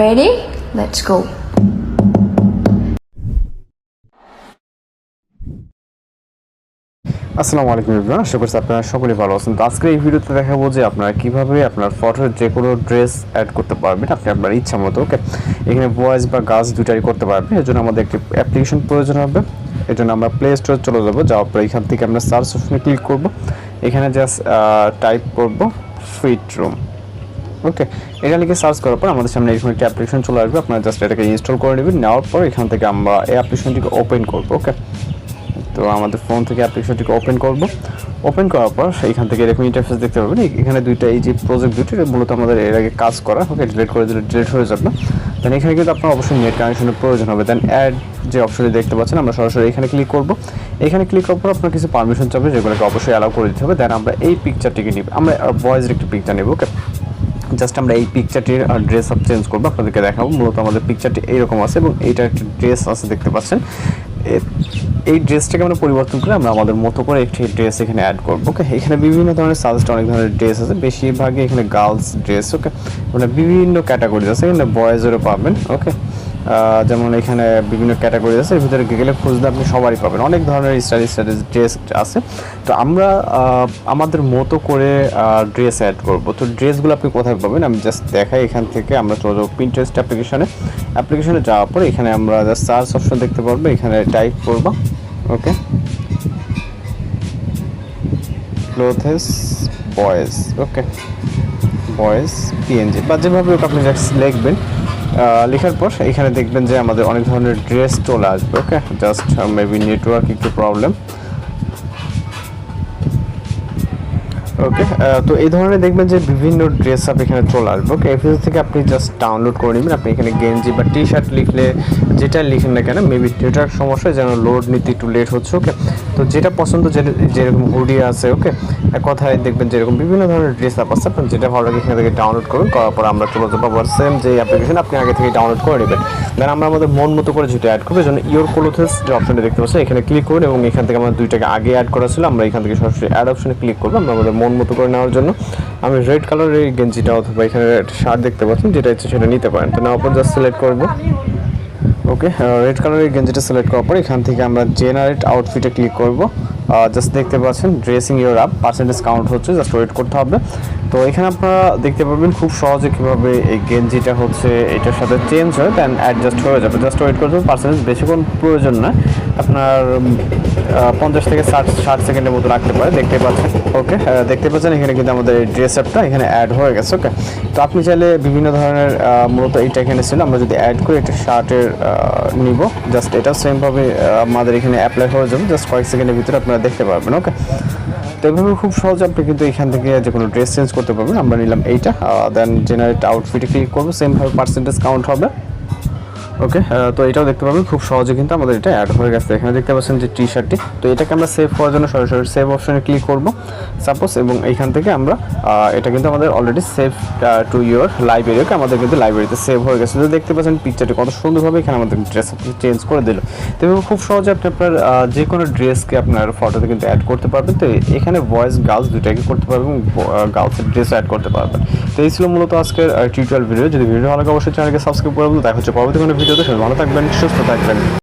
Ready? Let's go. আসসালামু আলাইকুম everyone আশা করছি আপনারা সকলেই ভালো আছেন। তো আজকে এই ভিডিওতে দেখাবো যে আপনারা কীভাবে আপনার ফটোর যে কোনো ড্রেস অ্যাড করতে পারবেন, আপনি আপনার ইচ্ছা মতো ওকে এখানে বয়েজ বা গার্লস দুটাই করতে পারবেন, এর জন্য আমাদের একটি অ্যাপ্লিকেশন প্রয়োজন হবে। এর জন্য আমরা প্লে স্টোরে চলে যাব, যাওয়ার পর এখান থেকে আমরা সার্চ অপশনে ক্লিক করব। এখানে জাস্ট টাইপ করব ফিট রুম ওকে এটা লিখে সার্চ করার পর আমাদের সামনে এরকম একটি অ্যাপ্লিকেশন চলে আসবে। আপনারা জাস্ট এটাকে ইনস্টল করে নেবেন, নেওয়ার পর এখান থেকে আমরা এই অ্যাপ্লিকেশনটিকে ওপেন করব ওকে তো আমাদের ফোন থেকে অ্যাপ্লিকেশনটিকে ওপেন করব। ওপেন করার পর এইখান থেকে এরকম ইন্টারফেস দেখতে পাবেন। এখানে দুইটা এই যে প্রজেক্ট দুটি মূলত আমাদের এর আগে কাজ করা ওকে ডিলিট করে দিলে ডিলিট হয়ে যাবে দেন এখানে কিন্তু আপনার অবশ্যই নেট কানেকশনের প্রয়োজন হবে। দেন অ্যাড যে অপশনটি দেখতে পাচ্ছেন, আমরা সরাসরি এখানে ক্লিক করব। এখানে ক্লিক করার পর আপনার কিছু পারমিশন চাবে, যেগুলোকে অবশ্যই অ্যালাউ করে দিতে হবে। দেন আমরা এই পিকচারটিকে নিব। আমরা বয়েজের একটি পিকচার নেব ওকে জাস্ট আমরা এই পিকচারটির ড্রেস আপ চেঞ্জ করব, আপনাদেরকে দেখাবো। মূলত আমাদের পিকচারটি এইরকম আছে এবং এইটা একটা ড্রেস আছে, দেখতে পাচ্ছেন। এই ড্রেসটাকে আমরা পরিবর্তন করে আমরা আমাদের মতো করে একটি ড্রেস এখানে অ্যাড করব ওকে এখানে বিভিন্ন ধরনের সাজেস্ট অনেক ধরনের ড্রেস আছে। বেশিরভাগই এখানে গার্লস ড্রেস ওকে মানে বিভিন্ন ক্যাটাগরিজ আছে। এখানে বয়েজেরও পাবেন ওকে যেমন এখানে বিভিন্ন ক্যাটাগরি আছে, এর ভিতরে গেলে খুঁজলে আপনি সবারই পাবেন। অনেক ধরনের স্টাইল স্টাইল ড্রেস আছে। তো আমরা আমাদের মতো করে ড্রেস অ্যাড করব। তো ড্রেসগুলো আপনি কোথায় পাবেন? আমি জাস্ট দেখাই এখান থেকে। আমরা চলে যাব প্রিন্টারেস্ট অ্যাপ্লিকেশনে অ্যাপ্লিকেশনে যাওয়ার পর এখানে আমরা জাস্ট সার্চ অপশন দেখতে পারব। এখানে টাইপ করব। Okay clothes boys okay boys PNG বা যেভাবে আপনি জাস্ট লিখবেন। লেখার পর এখানে দেখবেন যে আমাদের অনেক ধরনের ড্রেস চলে আসবে, ওকে? জাস্ট মেবি নেটওয়ার্ক একটু প্রবলেম ওকে তো এই ধরনের দেখবেন যে বিভিন্ন ড্রেস আপ এখানে চলে আসবে ওকে এফএস থেকে আপনি জাস্ট ডাউনলোড করে নেবেন, আপনি এখানে গেঞ্জি বা টি শার্ট লিখলে, যেটা লিখেন না কেন মেবি এটার সমস্যা যেন লোড নিতে একটু লেট হচ্ছে ওকে তো যেটা পছন্দ যেরকম হুডি আছে ওকে কথায় দেখবেন যেরকম বিভিন্ন ধরনের ড্রেস আপ আছে, আপনার যেটা ভালো লাগে এখান থেকে ডাউনলোড করুন, করার পর আমরা চলে যাব আবার সেম যে অ্যাপ্লিকেশন আপনি আগে থেকে ডাউনলোড করে নেবেন। দেন আমরা আমাদের মন মতো করে যেটা অ্যাড করব যেন ইয়োর ক্লোথেস যে অপশনটা দেখতে পাচ্ছি এখানে ক্লিক করুন এবং এখান থেকে আমরা দুইটাকে আগে অ্যাড করা ছিল, আমরা এখান থেকে সরাসরি অ্যাড অপশনে ক্লিক করব আমরা আমাদের মন মতো করে নেওয়ার জন্য। আমি রেড কালারের এই গেঞ্জিটা অথবা এখানে শার্ট দেখতে পাচ্ছেন, যেটা ইচ্ছে সেটা নিতে পারেন। তো নেওয়ার পর জাস্ট সিলেক্ট করব। ওকে রেড কালারের গেঞ্জিটা সিলেক্ট করার পর এখান থেকে আমরা জেনারেট আউটফিটে ক্লিক করব। জাস্ট দেখতে পাচ্ছেন dressing your up percentage count হচ্ছে জাস্ট ওয়েট করতে হবে। তো এখানে আপনারা দেখতে পাবেন খুব সহজে কীভাবে এই গেঞ্জিটা হচ্ছে, এটার সাথে চেঞ্জ হয় দেন অ্যাডজাস্ট হয়ে যাবে। জাস্ট ওয়েট করতে হবে পার্সেন্টেজ বেশিক্ষণ প্রয়োজন না আপনার পঞ্চাশ থেকে ষাট ষাট সেকেন্ডের মতো রাখতে পারে, দেখতে পাচ্ছেন। ওকে দেখতে পাচ্ছেন, এখানে কিন্তু আমাদের ড্রেস অ্যাপটা এখানে অ্যাড হয়ে গেছে, ওকে। তো আপনি চাইলে বিভিন্ন ধরনের মূলত এইটা এখানে ছিল, আমরা যদি অ্যাড করি একটা শার্টের নিব জাস্ট এটা সেমভাবে আমাদের এখানে অ্যাপ্লাই হয়ে যাবে জাস্ট কয়েক সেকেন্ডের ভিতরে আপনারা দেখতে পারবেন, ওকে। তো এভাবে খুব সহজে আপনি কিন্তু এখান থেকে যে কোনো ড্রেস চেঞ্জ করতে পারবেন, আমরা নিলাম এইটা দেন জেনারেট আউটফিটে ক্লিক করব সেমভাবে পার্সেন্টেজ কাউন্ট হবে। ওকে তো এটাও দেখতে পাবেন। খুব সহজে কিন্তু আমাদের এটা অ্যাড হয়ে গেছে। এখানে দেখতে পাচ্ছেন যে টি। শার্টটি তো এটাকে আমরা সেভ করার জন্য সরাসরি সেভ অপশনে ক্লিক করব। সাপোজ এবং এইখান থেকে আমরা এটা কিন্তু আমাদের already save to your library okay আমাদের কিন্তু লাইব্রেরিতে সেভ হয়ে গেছে। তো দেখতে পাচ্ছেন পিকচারটি কত সুন্দরভাবে এখানে আমাদের ড্রেস চেঞ্জ করে দিল। তো খুব সহজে আপনি আপনার যে কোনো ড্রেসকে আপনার ফটোতে কিন্তু অ্যাড করতে পারবেন। তো এখানে বয়েজ গার্লস দুটাকে করতে পারবেন গার্লসের ড্রেস অ্যাড করতে পারবেন। তো এই ছিল মূলত আজকের টিউটোরিয়াল ভিডিও যদি ভিডিও ভালো লাগে, অবশ্যই চ্যানেলকে সাবস্ক্রাইব করে দেবো দেখা হচ্ছে পরবর্তী কোনো ভিডিওতে সবাই ভালো থাকবেন সুস্থ থাকবেন।